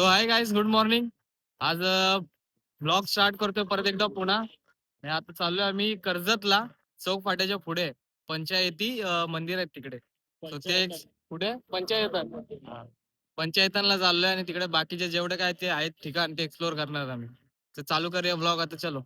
So hi guys good morning आज blog start करतोय परत एकदा पुन्हा. आणि आता चाललोय आम्ही कर्जतला चौक फाट्याच्या पुढे. पंचायती मंदिर आहेत तिकडे. ते पुढे पंचायतन. पंचायतनला चाललोय आणि तिकडे बाकीचे जेवढे काय ते आहेत ठिकाण ते एक्सप्लोर करणार आम्ही. तर चालू करूया ब्लॉग आता चलो.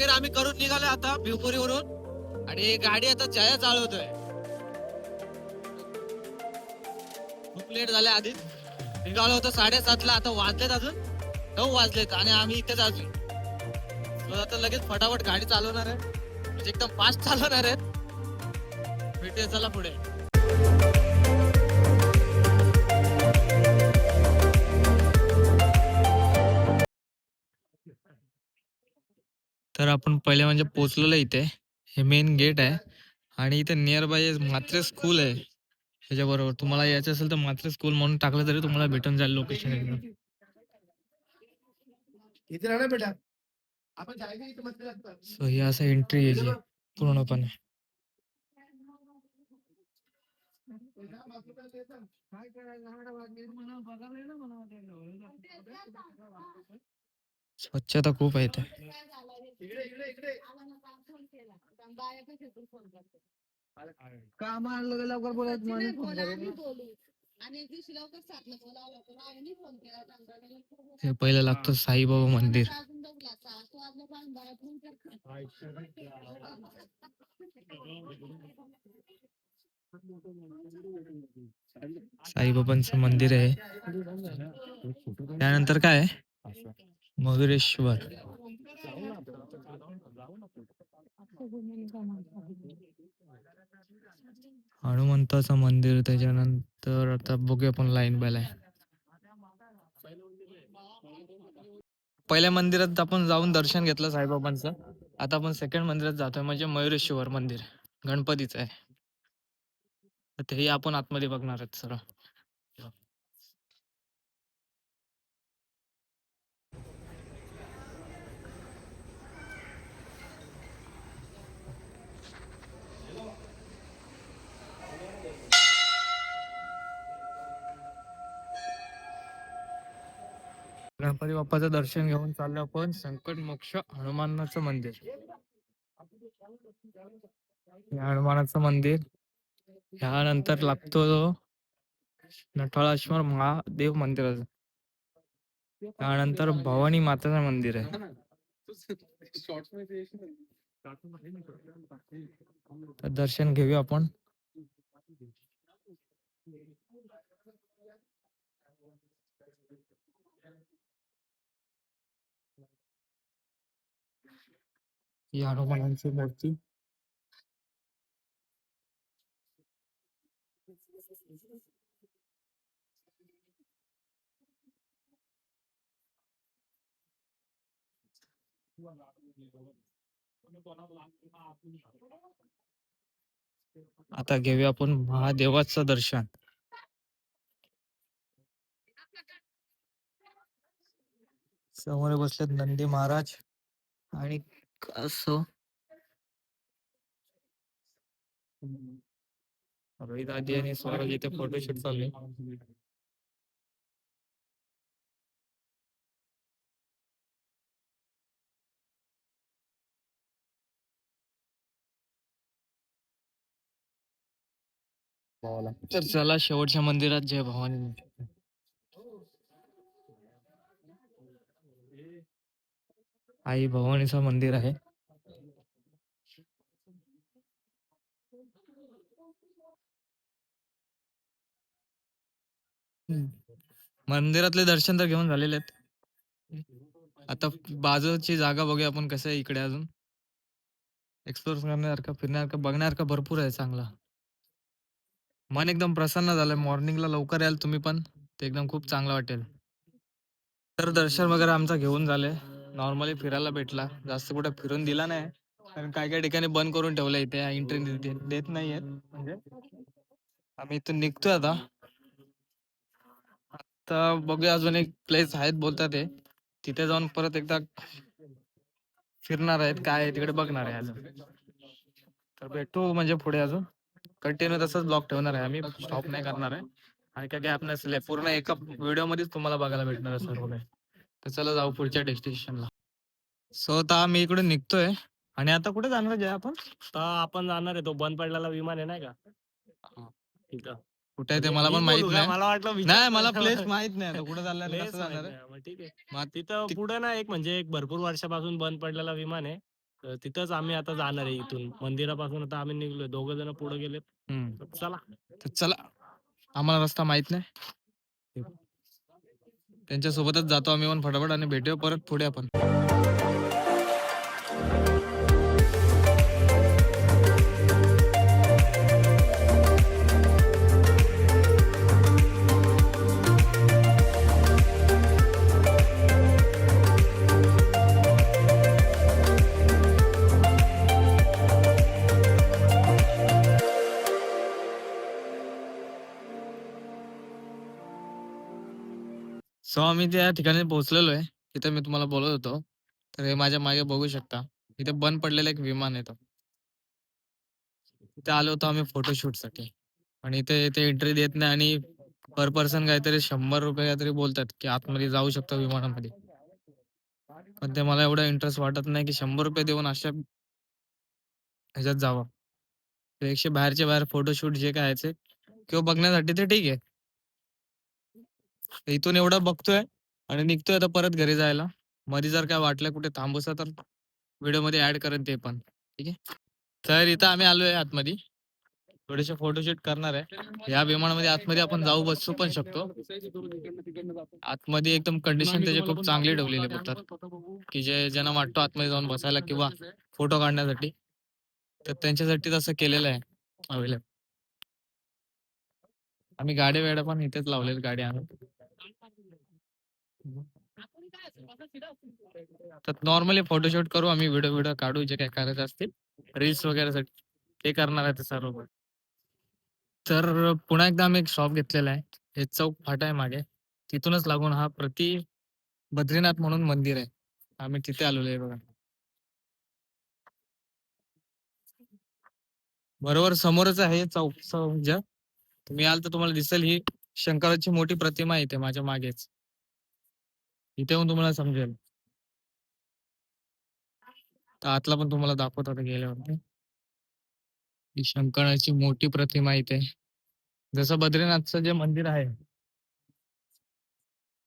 वगैरे आम्ही करून निघालो आता भिवपुरीवरून. आणि गाडी आता जया चालवतोय. खूप लेट झाले आधीच निघालो होतो साडेसातला आता वाजलेत अजून. नऊ वाजलेत आणि आम्ही इथेच अजून. आता लगेच फटाफट गाडी चालवणार आहे. म्हणजे एकदम फास्ट चालवणार आहे भेटूया चला पुढे. तर आपण पहिले म्हणजे पोहोचलेलो इथे. हे मेन गेट आहे. आणि इथे नियर बाय मात्रे स्कूल आहे. ह्याच्याबरोबर. तुम्हाला यायचं असेल तर मात्रे स्कूल म्हणून टाकलं तरी तुम्हाला भेटून जाईल लोकेशन एकदम. सो ही असं एंट्री यायची पूर्णपणे. काय करायला स्वच्छता खूप आहे इथे. इकडे इकडे इकडे. काम आणलं लवकर बोलायचं म्हणून फोन. हे पहिलं लागतं साईबाबा मंदिर. साईबाबांचं मंदिर आहे. त्यानंतर काय? आहे? मयुरेश्वर हनुमंताचं मंदिर त्याच्यानंतर आता बघूया आपण लाईन बाय लाईन पहिल्या मंदिरात आपण जाऊन दर्शन घेतलं साईबाबांचं. आता आपण सेकंड मंदिरात जातोय म्हणजे मयुरेश्वर मंदिर. गणपतीचं आहे. तेही आपण आतमध्ये बघणार आहेत सर गणपती बाप्पाचं दर्शन घेऊन चाललो आपण संकट मोक्ष हनुमानाचं मंदिर. हनुमानाचं मंदिर. ह्यानंतर लागतो नटाळेश्वर महादेव मंदिर. त्यानंतर भवानी माताचं मंदिर आहे. तर दर्शन घेऊया आपण. ही हनुमानांची मूर्ती. आता घेऊया आपण महादेवाचं दर्शन. समोर बसलेत नंदी महाराज आणि असं. रोहित आधी आणि स्वराज इथे फोटोशूट चालू आहे. तर चला शेवटच्या मंदिरात जय भवानी. आई भवानीचं मंदिर आहे. मंदिरातले दर्शन तर घेऊन झालेले आहेत. आता बाजूची जागा बघूया आपण कसं आहे इकडे अजून. एक्सप्लोर करण्यासारखं फिरण्यासारखं बघण्यासारखं भरपूर आहे चांगला. मन एकदम प्रसन्न झालंय. मॉर्निंगला लवकर याल तुम्ही पण. ते एकदम खूप चांगलं वाटेल. तर दर्शन वगैरे आमचं घेऊन झाले. नॉर्मली फिरायला भेटला. जास्त कुठे फिरून दिला नाही. कारण काय काय ठिकाणी बंद करून ठेवलं इथे एंट्री देत नाहीयेत म्हणजे? आम्ही इथून निघतोय आता. आता बघूया अजून एक प्लेस आहेत बोलतात ते. तिथे जाऊन परत एकदा फिरणार आहेत. काय तिकडे बघणार आहे अजून. तर भेटू म्हणजे पुढे अजून. कंटिन्यू तसंच ब्लॉग ठेवणार आहे आम्ही. स्टॉप नाही करणार आहे. आणि काय गॅप नसले. पूर्ण एका व्हिडिओ मध्येच तुम्हाला बघायला भेटणार आहे सर्व काही तर चला जाऊ पुढच्या डेस्टिनेशनला सो आता आम्ही इकडे निघतोय. आणि आता कुठे जाणार आहे आपण? आता आपण जाणार आहे. तो बंद पडलेला विमान आहे नाही का? कुठे आहे ते मला मी पण माहीत? नाही. मला वाटलं नाही मला. प्लेस माहीत नाही. आता कुठे कसं माहीत जाणार आहे ठीक आहे. मग तिथं पुढे ना एक म्हणजे एक भरपूर वर्षापासून बंद पडलेला विमान आहे. तर तिथंच आम्ही आता जाणार आहे इथून. मंदिरापासून आता आम्ही निघलोय. दोघ जण पुढे. तर चला. तर चला. आम्हाला रस्ता माहीत नाही. त्यांच्यासोबतच जातो आम्ही पण फटाफट आणि भेटूया परत पुढे आपण. सो आम्ही त्या ठिकाणी पोहोचलेलो आहे. तिथे मी तुम्हाला बोलत होतो. तर हे माझ्या मागे बघू शकता. इथे बंद पडलेलं एक विमान येतं तिथे आलो होतो आम्ही फोटोशूटसाठी. आणि इथे इथे एंट्री देत नाही आणि पर पर्सन काहीतरी शंभर रुपये काहीतरी बोलतात की आतमध्ये जाऊ शकतो विमानामध्ये. पण ते मला एवढं इंटरेस्ट वाटत नाही की शंभर रुपये देऊन अशा ह्याच्यात जावं. ते एकशे बाहेरच्या बाहेर फोटोशूट जे काय आहे ते किंवा बघण्यासाठी ते ठीक आहे. इथून एवढं बघतोय आणि निघतोय आता परत घरी जायला. मध्ये जर काय वाटलं कुठे थांबूसा तर व्हिडिओमध्ये ऍड करेन ते पण. ठीक आहे? तर इथं आम्ही आलोय आतमध्ये. थोडेसे फोटोशूट करणार आहे. या विमानामध्ये आतमध्ये आपण जाऊ बसू पण शकतो. आतमध्ये एकदम कंडिशन त्याची खूप चांगली ठेवलेली बघतात की जे ज्यांना वाटतो आतमध्ये जाऊन बसायला किंवा फोटो काढण्यासाठी. तर त्यांच्यासाठी तसं केलेलं आहे. अवेलेबल. आम्ही गाडी वेड्या पण इथेच लावलेत गाडी आणून. तर नॉर्मली फोटोशूट करू आम्ही व्हिडिओ व्हिडिओ काढू जे काय करायचे असतील. रील्स वगैरे साठी ते करणार आहे ते सर्व तर पुन्हा एकदा आम्ही एक शॉप घेतलेला आहे. हे चौक फाटा आहे मागे. तिथूनच लागून हा प्रति बद्रीनाथ म्हणून मंदिर आहे. आम्ही तिथे आलेलो आहे बघा. बरोबर समोरच आहे चौक तुम्ही आल तर तुम्हाला दिसेल ही शंकराची मोठी प्रतिमा आहे इथे माझ्या मागेच. इथे येऊन तुम्हाला समजेल. तर आतला पण तुम्हाला दाखवत आता गेल्यावर ही शंकराची मोठी प्रतिमा इथे. जसं बद्रीनाथचं जे मंदिर आहे.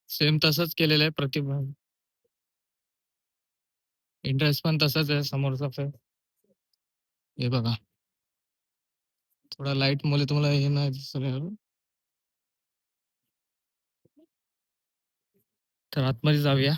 सेम तसंच केलेलं आहे प्रतिमा. इंटरेस्ट पण तसंच आहे समोरचा पण. हे बघा. थोडा लाइट मुले तुम्हाला हे नाही दिसलं तर आतमध्ये जाऊया.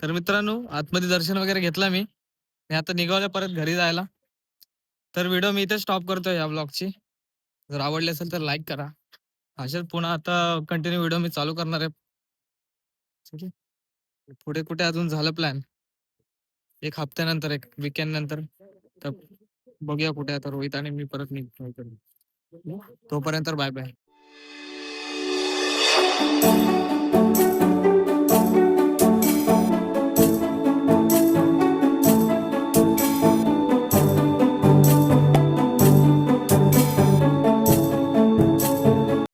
तर मित्रांनो आतमध्ये दर्शन वगैरे घेतला मी. मी आता निघावलं परत घरी जायला. तर व्हिडिओ मी इथे स्टॉप करतोय या ब्लॉगची जर आवडली असेल तर लाईक करा. अशाच पुन्हा आता कंटिन्यू व्हिडिओ मी चालू करणार आहे. पुढे कुठे अजून झालं प्लॅन एक हप्त्यानंतर एक विकेंड नंतर. तर बघूया कुठे आता रोहित आणि मी परत निघतो. तोपर्यंत बाय बाय